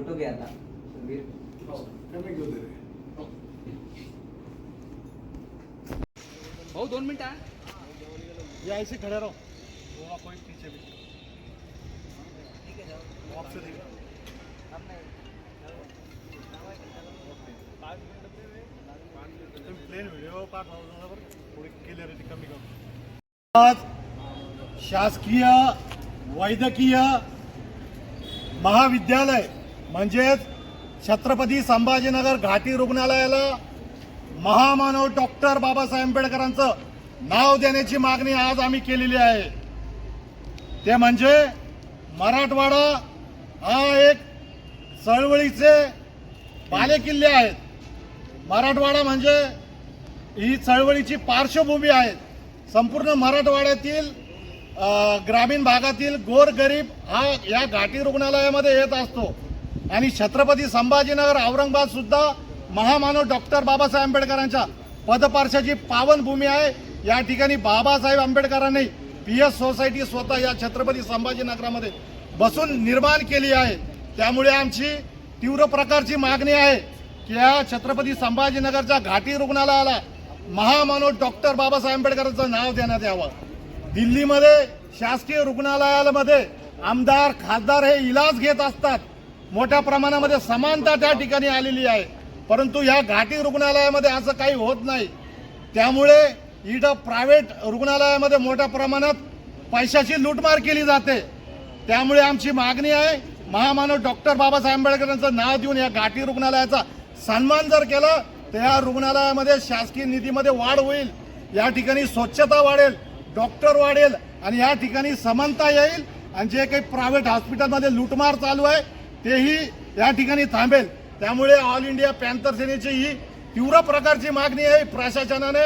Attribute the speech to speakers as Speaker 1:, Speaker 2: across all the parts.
Speaker 1: Photo घ्या आता. वीर
Speaker 2: भाऊ दोन मिनिटं
Speaker 3: या ऐसे खड़े रहो. कोई पीछे भी तुम्ही प्लेन व्हिडिओ पाठवा थोडी क्लिअरिटी कमी करू. आज शासकीय वैद्यकीय महाविद्यालय. म्हणजेच छत्रपती संभाजीनगर घाटी रुग्णालयाला महामानव डॉक्टर बाबासाहेब आंबेडकरांचं नाव देण्याची मागणी आज आम्ही केलेली आहे. ते म्हणजे मराठवाडा हा एक चळवळीचे बालेकिल्ले आहेत. मराठवाडा म्हणजे ही चळवळीची पार्श्वभूमी आहे. संपूर्ण मराठवाड्यातील ग्रामीण भागातील गोरगरीब हा या घाटी रुग्णालयामध्ये येत असतो. आणि छत्रपती संभाजीनगर औरंगाबाद सुद्धा महामानव डॉक्टर बाबासाहेब आंबेडकरांच्या पदपार्शाची पावनभूमी आहे. या ठिकाणी बाबासाहेब आंबेडकरांनी पी एस सोसायटी स्वतः या छत्रपती संभाजीनगरामध्ये बसून निर्माण केली आहे. त्यामुळे आमची तीव्र प्रकारची मागणी आहे की या छत्रपती संभाजीनगरच्या घाटी रुग्णालयाला महामानव डॉक्टर बाबासाहेब आंबेडकरांचं नाव देण्यात यावं. दिल्लीमध्ये शासकीय रुग्णालयामध्ये आमदार खासदार हे इलाज घेत असतात. मोठ्या प्रमाणामध्ये समानता त्या ठिकाणी आलेली आहे. परंतु ह्या घाटी रुग्णालयामध्ये असं काही होत नाही. त्यामुळे इथं प्रायव्हेट रुग्णालयामध्ये मोठ्या प्रमाणात पैशाची लूटमार केली जाते. त्यामुळे आमची मागणी आहे महामानव डॉक्टर बाबासाहेब आंबेडकरांचं नाव देऊन या घाटी रुग्णालयाचा सन्मान जर केला तर या रुग्णालयामध्ये शासकीय निधीमध्ये वाढ होईल. या ठिकाणी स्वच्छता वाढेल डॉक्टर वाढेल आणि या ठिकाणी समानता येईल. आणि जे काही प्रायव्हेट हॉस्पिटलमध्ये लूटमार चालू आहे तेही या ठिकाणी थांबेल. त्यामुळे ऑल इंडिया पॅन्थर सेनेची ही तीव्र प्रकारची मागणी आहे प्रशासनाने.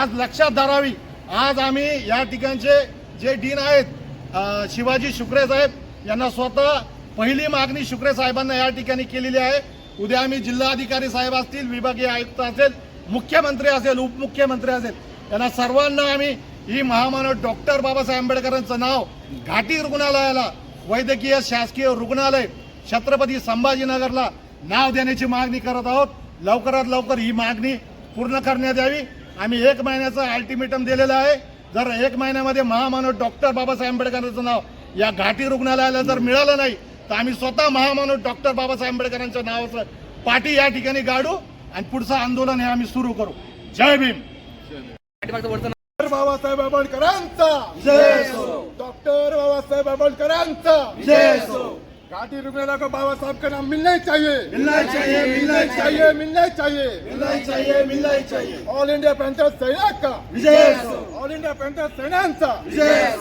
Speaker 3: आज लक्षात धरावी. आज आम्ही या ठिकाणचे जे डीन आहेत शिवाजी शुक्रे साहेब यांना स्वतः पहिली मागणी शुक्रे साहेबांना या ठिकाणी केलेली आहे. उद्या आम्ही जिल्हाधिकारी साहेब असतील विभागीय आयुक्त असेल मुख्यमंत्री असेल उपमुख्यमंत्री असेल यांना सर्वांना आम्ही ही महामानव डॉक्टर बाबासाहेब आंबेडकरांचं नाव घाटी रुग्णालयाला वैद्यकीय शासकीय रुग्णालय छत्रपती संभाजीनगरला नाव देण्याची मागणी करत आहोत. लवकरात लवकर ही मागणी पूर्ण करण्यात यावी. आम्ही एक महिन्याचं अल्टिमेटम दिलेलं आहे. जर एक महिन्यामध्ये महामानव डॉक्टर बाबासाहेब आंबेडकरांचं नाव या घाटी रुग्णालयाला जर मिळालं नाही तर आम्ही स्वतः महामानव डॉक्टर बाबासाहेब आंबेडकरांच्या नावाचं पाठी या ठिकाणी गाडू आणि पुढचं आंदोलन हे आम्ही सुरू करू. जय भीम.
Speaker 4: बाबासाहेब आंबेडकरांचा. जय डॉक्टर बाबासाहेब आंबेडकरांचा. जय घाटी रुग्णालय को बाबा साहब का नाम मिलना ही चाहिए।
Speaker 3: मिलना चाहिए मिलना
Speaker 4: चाहिए मिलना ही चाहिए।
Speaker 3: मिलना ही चाहिए मिलना ही चाहिए।
Speaker 4: ऑल इंडिया पॅन्थर सैनिक का
Speaker 3: विजय
Speaker 4: ऑल इंडिया पॅन्थर सैन्यांचा
Speaker 3: विजय